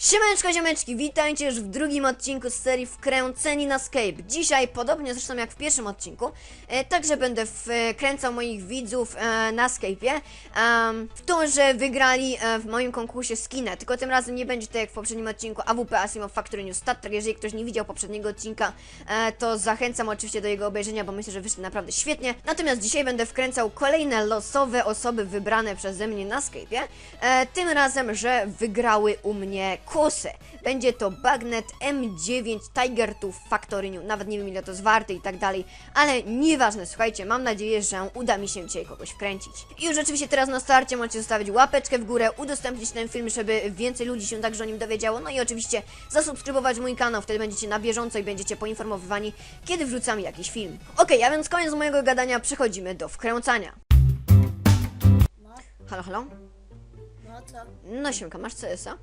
Siemaneczko, ziomeczki, witajcie już w drugim odcinku z serii Wkręceni na Skype. Dzisiaj, podobnie zresztą jak w pierwszym odcinku, e, także będę wkręcał moich widzów e, na Skype'ie em, w to, że wygrali e, w moim konkursie skinę. Tylko tym razem nie będzie to jak w poprzednim odcinku AWP Asimo Factory News Stat, tak jeżeli ktoś nie widział poprzedniego odcinka, e, to zachęcam oczywiście do jego obejrzenia, bo myślę, że wyszli naprawdę świetnie. Natomiast dzisiaj będę wkręcał kolejne losowe osoby wybrane przeze mnie na Skype'ie. E, tym razem, że wygrały u mnie kosę. Będzie to Bagnet M9 Tiger Tooth Factory New. Nawet nie wiem ile to jest warte i tak dalej, ale nieważne, słuchajcie, mam nadzieję, że uda mi się dzisiaj kogoś wkręcić. I już oczywiście teraz na starcie możecie zostawić łapeczkę w górę, udostępnić ten film, żeby więcej ludzi się także o nim dowiedziało, no i oczywiście zasubskrybować mój kanał, wtedy będziecie na bieżąco i będziecie poinformowani, kiedy wrzucam jakiś film. Okej, a więc koniec mojego gadania, przechodzimy do wkręcania. Halo, halo? no co? No siemka, masz CS-a?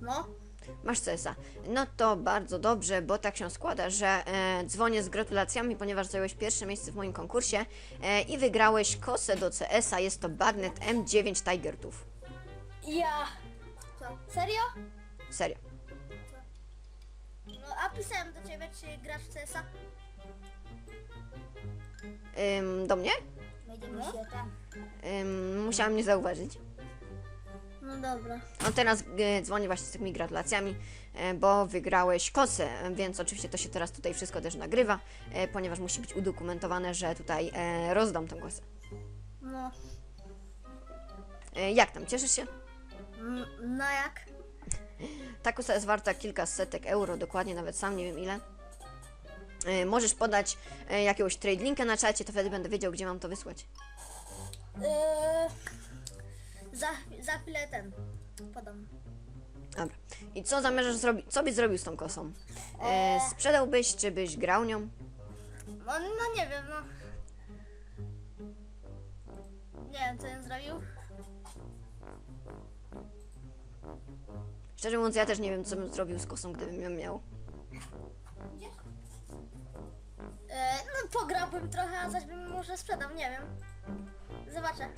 No, Masz CS-a. No to bardzo dobrze, bo tak się składa, że e, dzwonię z gratulacjami, ponieważ zająłeś pierwsze miejsce w moim konkursie e, i wygrałeś kosę do CS-a. Jest to Bagnet M9 Tiger Tooth. ja. Co? Serio? Serio. No, a pisałem do ciebie, czy grasz w CS-a? Ym, do mnie? Będziemy się tam. Ym, musiałam nie zauważyć. No dobra. No teraz e, dzwonię właśnie z tymi gratulacjami, e, bo wygrałeś kosę, e, więc oczywiście to się teraz tutaj wszystko też nagrywa, e, ponieważ musi być udokumentowane, że tutaj e, rozdam tę kosę. No, E, jak tam, cieszysz się? no jak? Ta kosa jest warta kilka setek euro, dokładnie nawet sam nie wiem ile. E, Możesz podać e, jakiegoś trade linka na czacie, to wtedy będę wiedział, gdzie mam to wysłać. Yy, za, za chwilę ten podam. Dobra. I co zamierzasz zrobić? Co byś zrobił z tą kosą? E, sprzedałbyś, czy byś grał nią? No, no nie wiem, no. Nie wiem, co bym zrobił. Szczerze mówiąc, ja też nie wiem, co bym zrobił z kosą, gdybym ją miał. E, no, pograłbym trochę, a zaś bym może sprzedał, nie wiem. Zobaczę.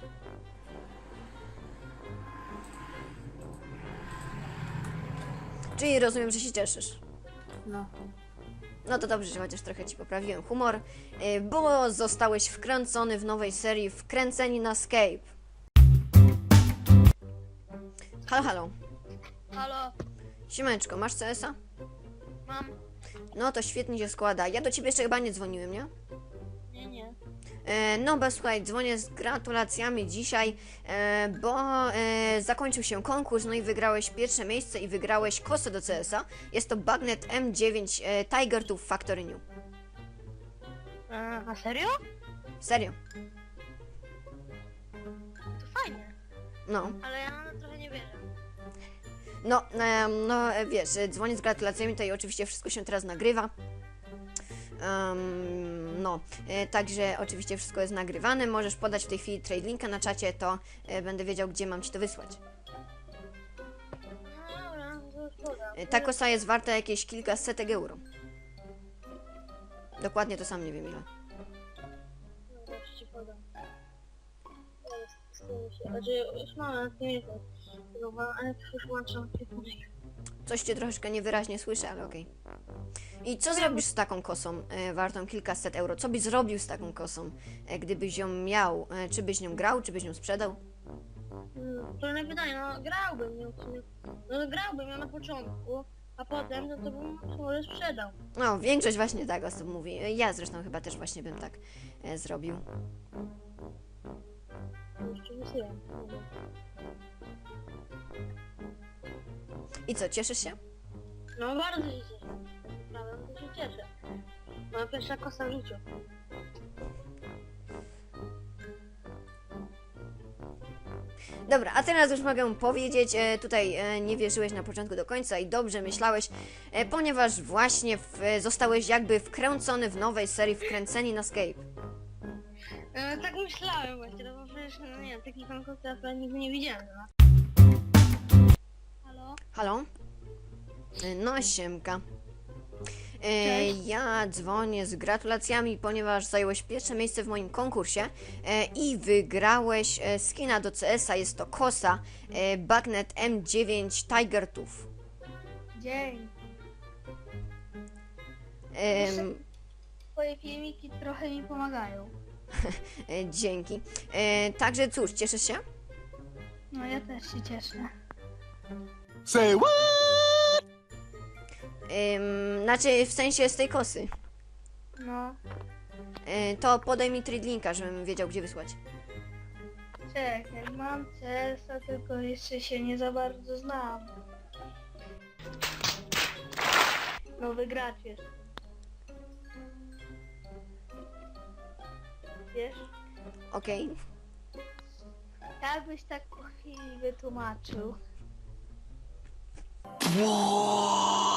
Czyli rozumiem, że się cieszysz. No. No to dobrze, że chociaż trochę ci poprawiłem humor, e, bo zostałeś wkręcony w nowej serii Wkręceni na Skype. Halo, halo. Halo, Siemaneczko, masz CS-a? mam. No to świetnie się składa. Ja do ciebie jeszcze chyba nie dzwoniłem, nie? No bo słuchaj, dzwonię z gratulacjami dzisiaj, e, bo e, zakończył się konkurs, no i wygrałeś pierwsze miejsce i wygrałeś kosę do CS-a. Jest to Bagnet M9 e, Tiger Tooth Factory New. A, serio? Serio. To fajnie, No. ale ja trochę nie wierzę. No, em, no e, wiesz, e, dzwonię z gratulacjami, tutaj oczywiście wszystko się teraz nagrywa. Em, no, e, także oczywiście wszystko jest nagrywane. Możesz podać w tej chwili trade linka na czacie, to e, będę wiedział, gdzie mam ci to wysłać. E, Ta kosa jest warta jakieś kilka setek euro. Dokładnie to sam nie wiem ile. Już mam telefon. Dobra, ale już telefon. Coś cię troszeczkę niewyraźnie słyszę, ale okej. I co zrobisz z taką kosą e, wartą kilkaset euro? Co byś zrobił z taką kosą, e, gdybyś ją miał? E, czy byś nią grał, czy byś nią sprzedał? Hmm, Trudne pytanie, no grałbym ją w sumie. No grałbym ją na początku, a potem no to bym może sprzedał. No, większość właśnie tak osób mówi. E, Ja zresztą chyba też właśnie bym tak e, zrobił. Jeszcze wysyłam. I co, cieszysz się? No bardzo się cieszę. Naprawdę się cieszę. Moja pierwsza kosa w życiu. Dobra, a teraz już mogę powiedzieć, e, tutaj e, nie wierzyłeś na początku do końca i dobrze myślałeś, e, ponieważ właśnie w, e, zostałeś jakby wkręcony w nowej serii Wkręceni na Skype. E, tak myślałem właśnie, no bo przecież, no nie wiem, takich ja nigdy nie widziałem. No. Halo? Halo? E, No, siemka. E, Cześć. ja dzwonię z gratulacjami, ponieważ zająłeś pierwsze miejsce w moim konkursie e, i wygrałeś e, skina do CS-a. Jest to Kosa e, Bagnet M9 Tiger Tooth. Dzień. Em, Twoje filmiki trochę mi pomagają. e, dzięki. E, także cóż, cieszysz się? No ja też się cieszę. Say what? Em, znaczy, w sensie z tej kosy. No, E, to podaj mi Tridlinka, żebym wiedział, gdzie wysłać. czekaj, mam CS-a, tylko jeszcze się nie za bardzo znam. Nowy gracz jest. Wiesz, Okej. jakbyś tak po chwili wytłumaczył. 哇。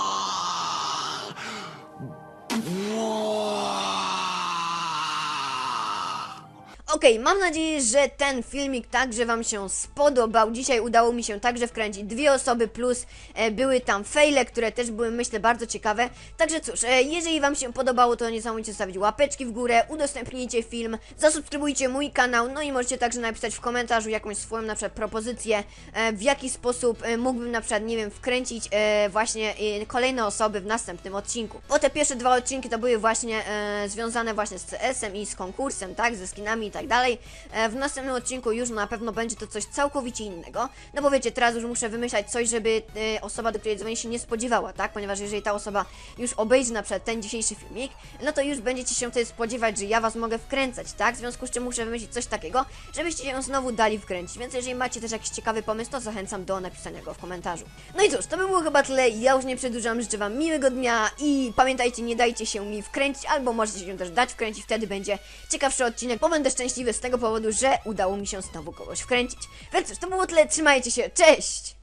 Okej, mam nadzieję, że ten filmik także Wam się spodobał. Dzisiaj udało mi się także wkręcić dwie osoby, plus e, były tam fejle, które też były, myślę, bardzo ciekawe. Także cóż, e, jeżeli Wam się podobało, to nie zapomnijcie zostawić łapeczki w górę, udostępnijcie film, zasubskrybujcie mój kanał, no i możecie także napisać w komentarzu jakąś swoją na przykład propozycję, e, w jaki sposób e, mógłbym na przykład, nie wiem, wkręcić e, właśnie e, kolejne osoby w następnym odcinku. Bo te pierwsze dwa odcinki to były właśnie e, związane właśnie z CS-em i z konkursem, tak, ze skinami i tak dalej. E, w następnym odcinku już na pewno będzie to coś całkowicie innego. No bo wiecie, teraz już muszę wymyślać coś, żeby e, osoba, do której dzwonię się nie spodziewała, tak? Ponieważ jeżeli ta osoba już obejrzy na przykład ten dzisiejszy filmik, no to już będziecie się wtedy spodziewać, że ja was mogę wkręcać, tak? W związku z czym muszę wymyślić coś takiego, żebyście się znowu dali wkręcić. Więc jeżeli macie też jakiś ciekawy pomysł, to zachęcam do napisania go w komentarzu. No i cóż, to by było chyba tyle. Ja już nie przedłużam, życzę wam miłego dnia i pamiętajcie, nie dajcie się mi wkręcić, albo możecie się też dać wkręcić, wtedy będzie ciekawszy odcinek, bo będę szczęśliwy z tego powodu, że udało mi się znowu kogoś wkręcić. Więc cóż, to było tyle, trzymajcie się, cześć!